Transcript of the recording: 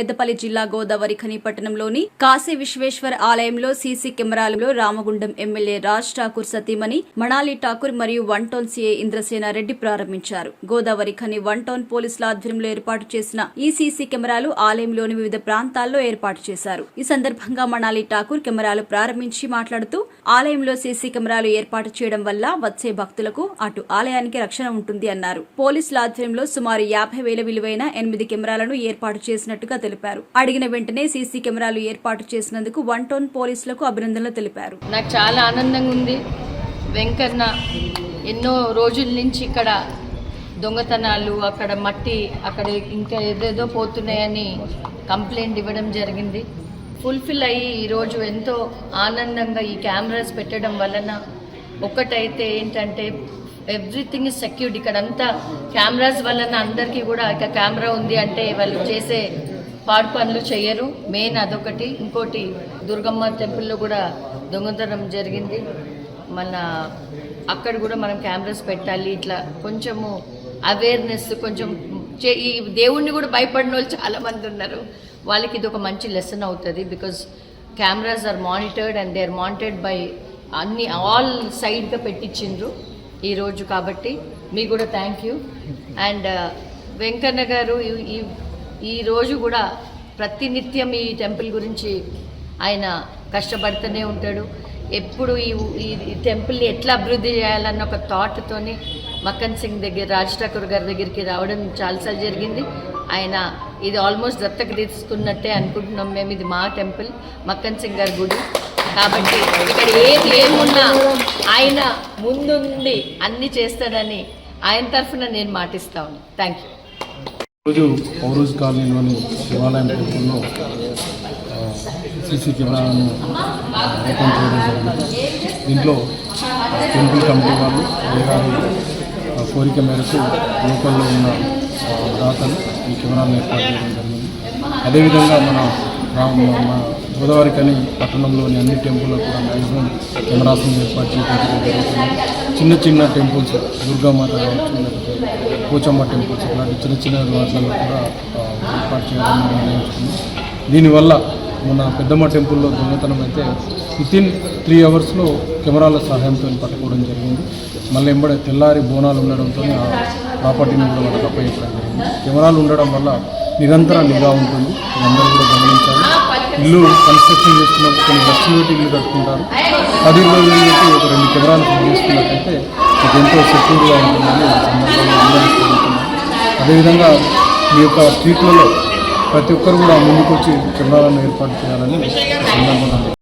పెద్దపల్లి జిల్లా గోదావరి ఖని పట్టణంలోని కాశీ విశ్వేశ్వర ఆలయంలో సీసీ కెమెరాలలో రామగుండం ఎమ్మెల్యే రాజ్ ఠాకూర్ సతీమణి మణాలి ఠాకూర్ మరియు one town CA Indrasena Reddy ప్రారంభించారు. గోదావరి ఖని వన్ టౌన్ పోలీసుల ఆధ్వర్యంలో ఏర్పాటు చేసిన ఈ సీసీ కెమెరాలు ఆలయంలోని వివిధ ప్రాంతాల్లో ఏర్పాటు చేశారు. ఈ సందర్భంగా మణాలి ఠాకూర్ కెమెరాలు ప్రారంభించి మాట్లాడుతూ ఆలయంలో సీసీ కెమెరాలు ఏర్పాటు చేయడం వల్ల వచ్చే భక్తులకు అటు ఆలయానికి రక్షణ ఉంటుంది అన్నారు. పోలీసుల ఆధ్వర్యంలో సుమారు యాభై వేల విలువైన ఎనిమిది కెమెరాలను ఏర్పాటు చేసినట్టుగా తెలిపారు. తెలిపారు. అడిగిన వెంటనే సీసీ కెమెరాలు ఏర్పాటు చేసినందుకు వన్ టౌన్ పోలీసులకు అభినందనలు తెలిపారు. నాకు చాలా ఆనందంగా ఉంది. వెంకన్న ఎన్నో రోజుల నుంచి ఇక్కడ దొంగతనాలు అక్కడ మట్టి అక్కడ ఇంకా ఏదేదో పోతున్నాయని కంప్లైంట్ ఇవ్వడం జరిగింది. ఫుల్ఫిల్ అయ్యి ఈరోజు ఎంతో ఆనందంగా ఈ కెమెరాస్ పెట్టడం వలన ఒకటైతే ఏంటంటే ఎవ్రీథింగ్ ఇస్ సెక్యూర్డ్ ఇక్కడ అంతా కెమెరాస్ వలన అందరికీ కూడా ఇక కెమెరా ఉంది అంటే వాళ్ళు చేసే పాడు పనులు చేయరు. మెయిన్ అదొకటి. ఇంకోటి దుర్గమ్మ టెంపుల్లో కూడా దొంగతనం జరిగింది. మన అక్కడ కూడా మనం కెమెరాస్ పెట్టాలి. ఇట్లా కొంచెము అవేర్నెస్ కొంచెం చే- ఈ దేవుణ్ణి కూడా భయపడిన వాళ్ళు చాలామంది ఉన్నారు. వాళ్ళకి ఇది ఒక మంచి లెసన్ అవుతుంది because cameras are monitored and they are monitored by అన్ని ఆల్ సైడ్గా పెట్టించిండ్రు ఈరోజు కాబట్టి. మీకు కూడా థ్యాంక్ యూ అండ్ వెంకన్న గారు ఈ- ఈరోజు కూడా ప్రతినిత్యం ఈ టెంపుల్ గురించి ఆయన కష్టపడుతూనే ఉంటాడు. ఎప్పుడు ఈ ఈ టెంపుల్ని ఎట్లా అభివృద్ధి చేయాలన్న ఒక థాట్తోనే మక్కన్ సింగ్ దగ్గర రాజ్ ఠాకూర్ గారి దగ్గరికి రావడం చాలాసార్లు జరిగింది. ఆయన ఇది ఆల్మోస్ట్ దత్తక తీసుకున్నట్టే అనుకుంటున్నాం మేము. ఇది మా టెంపుల్ మక్కన్ సింగ్ గారి గుడి. కాబట్టి ఇక్కడ ఏది ఏమున్నా ఆయన ముందుండి అన్ని చేస్తాడని ఆయన తరఫున నేను మాటిస్తా ఉన్నాను థ్యాంక్ యూ రోజు పౌరోజ్ కాలనీలోని శివాలయం టెంపుల్లో సీసీ కెమెరాలను ఓపెన్ చేయడం జరిగింది. దీంట్లో టెంపుల్ కమిటీ వాళ్ళు అధికారులు కోరిక మేరకు లోకల్లో ఉన్న దాతలు ఈ కెమెరాలను ఏర్పాటు చేయడం జరిగింది. అదేవిధంగా మన రా- మన గోదావరి పట్టణంలోని అన్ని టెంపుల్లో కూడా మ్యాక్సిమం కెమెరాస్ని ఏర్పాటు చేయడం జరుగుతుంది. చిన్న చిన్న టెంపుల్స్ దుర్గామాత కావచ్చు లేకపోతే పోచమ్మ టెంపుల్స్ ఇలాంటి చిన్న చిన్న వాటిలలో కూడా ఏర్పాటు చేయాలని నిర్ణయించుకుంది దీనివల్ల మన పెద్దమ్మ టెంపుల్లో దొంగతనం అయితే వితిన్ త్రీ అవర్స్లో కెమెరాల సహాయంతో పట్టుకోవడం జరిగింది. మళ్ళీ ఎంబడే తెల్లారి బోనాలు ఉండడంతో ఆ ప్రాపర్టీని కూడా వాళ్ళకి జరిగింది. కెమెరాలు ఉండడం వల్ల నిరంతరం నిఘా ఉంటుంది. అందరూ కూడా గమనించాలి. ఇల్లు కన్స్ట్రక్షన్ చేస్తున్నప్పుడు కొన్ని లక్షల ఇల్లు కట్టుకుంటారు. పది రోజులు పెట్టి ఒక రెండు కెమెరాలు ఫిట్ చేసుకున్నట్టయితే మీకు ఎంతో సెక్యూర్గా ఉంటుందని సందర్భంగా అదేవిధంగా మీ యొక్క స్ట్రీట్లలో ప్రతి ఒక్కరు కూడా ముందుకు వచ్చి కెమెరాలను ఏర్పాటు చేయాలని సందర్భంగా